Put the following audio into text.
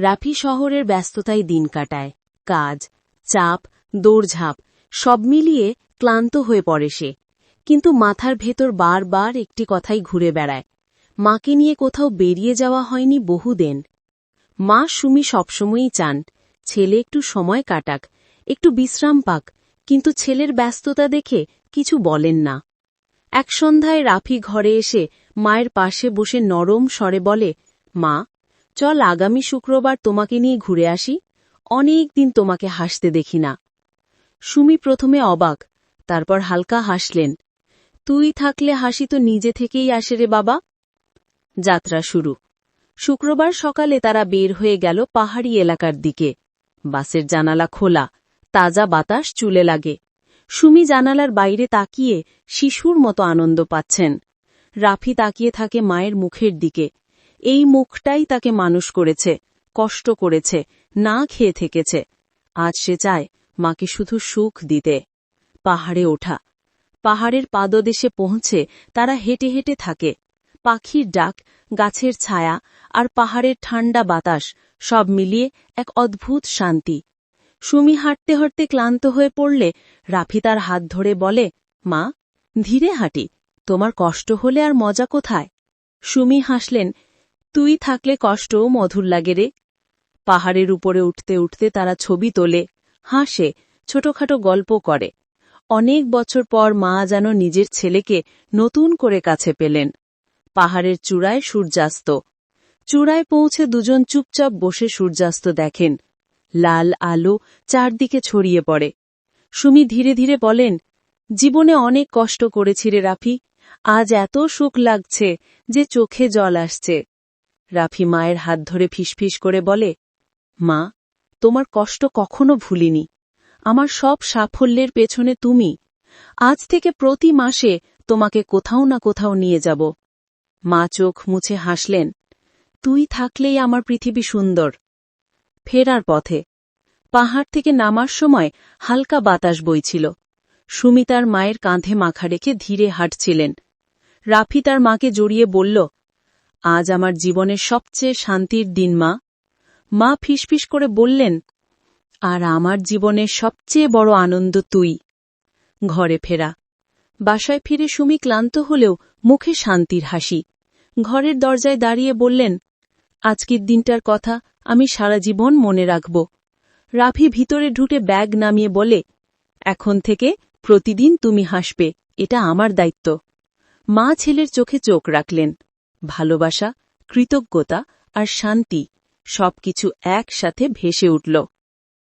রাফি শহরের ব্যস্ততায় দিন কাটায়। কাজ, চাপ, দৌড়ঝাঁপ, সব মিলিয়ে ক্লান্ত হয়ে পড়ে সে। কিন্তু মাথার ভেতর বারবার একটি কথাই ঘুরে বেড়ায়। মাকে নিয়ে কোথাও বেরিয়ে যাওয়া হয়নি বহুদিন। মা সুমি সবসময়ই চান, ছেলে একটু সময় কাটাক, একটু বিশ্রাম পাক, কিন্তু ছেলের ব্যস্ততা দেখে কিছু বলেন না। এক সন্ধ্যায় রাফি ঘরে এসে মায়ের পাশে বসে নরম স্বরে বলে, মা চল আগামী শুক্রবার তোমাকে নিয়ে ঘুরে আসি। অনেক দিন তোমাকে হাসতে দেখি না। সুমি প্রথমে অবাক, তারপর হালকা হাসলেন। তুই থাকলে হাসি তো নিজে থেকেই আসে রে বাবা। যাত্রা শুরু। শুক্রবার সকালে তারা বের হয়ে গেল পাহাড়ি এলাকার দিকে। বাসের জানালা খোলা, তাজা বাতাস চুলে লাগে। সুমি জানালার বাইরে তাকিয়ে শিশুর মতো আনন্দ পাচ্ছেন। রাফি তাকিয়ে থাকে মায়ের মুখের দিকে। এই মুখটাই তাকে মানুষ করেছে, কষ্ট করেছে, না খেয়ে থেকেছে। আজ সে চায় মাকে শুধু সুখ দিতে। পাহাড়ে ওঠা। পাহাড়ের পাদদেশে পৌঁছে তারা হেঁটে হেঁটে থাকে। পাখির ডাক, গাছের ছায়া আর পাহাড়ের ঠান্ডা বাতাস সব মিলিয়ে এক অদ্ভুত শান্তি। সুমি হাঁটতে হাঁটতে ক্লান্ত হয়ে পড়লে রাফি তার হাত ধরে বলে, মা, ধীরে হাঁটি। তোমার কষ্ট হলে আর মজা কোথায়? সুমি হাসলেন তুই থাকলে কষ্টও মধুর লাগে রে। পাহাড়ের উপরে উঠতে উঠতে তারা ছবি তোলে, হাসে, ছোটখাটো গল্প করে। অনেক বছর পর মা যেন নিজের ছেলেকে নতুন করে কাছে পেলেন। পাহাড়ের চূড়ায় সূর্যাস্ত। চূড়ায় পৌঁছে দুজন চুপচাপ বসে সূর্যাস্ত দেখেন। লাল আলো চারদিকে ছড়িয়ে পড়ে। সুমি ধীরে ধীরে বলেন, জীবনে অনেক কষ্ট করেছি রে রাফি। আজ এত সুখ লাগছে যে চোখে জল আসছে। রাফি মায়ের হাত ধরে ফিসফিস করে বলে, মা, তোমার কষ্ট কখনো ভুলিনি। আমার সব সাফল্যের পেছনে তুমি। আজ থেকে প্রতি মাসে তোমাকে কোথাও না কোথাও নিয়ে যাব। মা চোখ মুছে হাসলেন, তুই থাকলেই আমার পৃথিবী সুন্দর। ফেরার পথে। পাহাড় থেকে নামার সময় হালকা বাতাস বইছিল। সুমিতার মায়ের কাঁধে মাখা রেখে ধীরে হাঁটছিলেন। রাফি তার মাকে জড়িয়ে বলল আজ আমার জীবনের সবচেয়ে শান্তির দিন, মা। মা ফিসফিস করে বললেন, আর আমার জীবনের সবচেয়ে বড় আনন্দ তুই। ঘরে ফেরা। বাসায় ফিরে সুমি ক্লান্ত হলেও মুখে শান্তির হাসি। ঘরের দরজায় দাঁড়িয়ে বললেন, আজকের দিনটার কথা আমি সারা জীবন মনে রাখব। রাফি ভিতরে ঢুকে ব্যাগ নামিয়ে বলে, এখন থেকে প্রতিদিন তুমি হাসবে, এটা আমার দায়িত্ব। মা ছেলের চোখে চোখ রাখলেন। ভালোবাসা কৃতজ্ঞতা আর শান্তি সবকিছু একসাথে ভেসে উঠল।